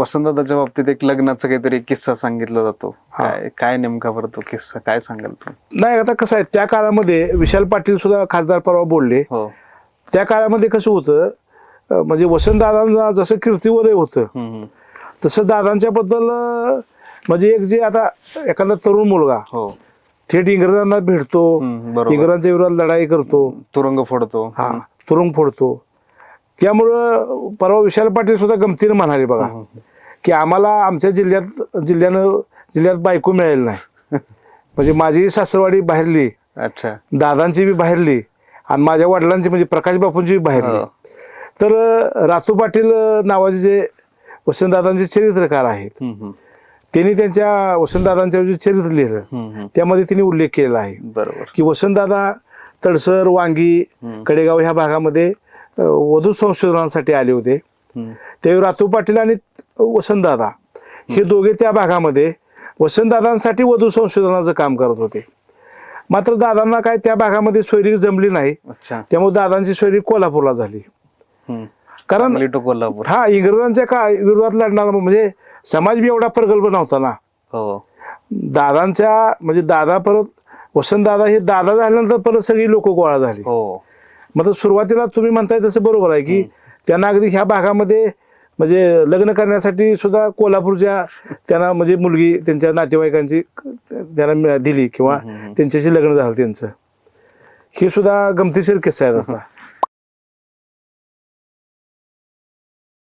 वसंतदाच्या बाबतीत एक लग्नाचा काहीतरी एक किस्सा सांगितला जातो. काय काय नेमका बरं तो किस्सा? काय सांगाल तू नाही आता कसं आहे त्या काळामध्ये विशाल पाटील सुद्धा खासदार परवा बोलले. हो. त्या काळामध्ये कसं होतं अं, म्हणजे वसंतदादांचा जसं कीर्तिवलय होतं हम्म. तसं दादांच्या बद्दल अं, म्हणजे एक जे आता एखादा तरुण मुलगा हो. थेट इंग्रजांना भेटतो हम्म, बरोबर. इंग्रजांच्या विरोधात लढाई करतो. तुरुंग फोडतो. हा तुरुंग फोडतो. त्यामुळं परवा विशाल पाटील सुद्धा गमतीनं म्हणाले बघा. हम्म. की आम्हाला आमच्या जिल्ह्यात जिल्ह्यानं जिल्ह्यात बायको मिळाली नाही म्हणजे माझी सासरवाडी बाहेरली अच्छा दादांची बी बाहेरली आणि माझ्या वडिलांची म्हणजे प्रकाश बापूंची बी बाहेरली हो. तर रातू पाटील नावाचे जे वसंतदादांचे चरित्रकार आहेत. त्यांनी त्यांच्या वसंतदादांच्या जे चरित्र लिहिलं. त्यामध्ये त्यांनी उल्लेख केलेला आहे बरोबर की वसंतदादा तडसर वांगी. कडेगाव ह्या भागामध्ये वधू संशोधनासाठी आले होते. त्यावेळी रातू पाटील आणि वसंतदादा. हे दोघे त्या भागामध्ये वसंतदादांसाठी वधू संशोधनाचं काम करत होते. मात्र दादांना काय त्या भागामध्ये सोयरी जमली नाही. त्यामुळे दादांची सोयरी कोल्हापूरला झाली. कारण कोल्हापूर. हा इंग्रजांच्या का विरोधात लढणार म्हणजे समाज बी एवढा प्रगल्भ नव्हता ना. हो. दादांच्या म्हणजे दादा परत वसंतदादा हे दादा झाल्यानंतर परत सगळी लोक गोळा झाली. हो. मग सुरुवातीला तुम्ही म्हणताय तसं बरोबर आहे की त्यांना अगदी ह्या भागामध्ये म्हणजे लग्न करण्यासाठी सुद्धा कोल्हापूरच्या त्यांना म्हणजे मुलगी त्यांच्या नातेवाईकांची त्यांना दिली किंवा. त्यांच्याशी लग्न झालं त्यांचं हे सुद्धा गमतीशीर किस्सा आहे तसा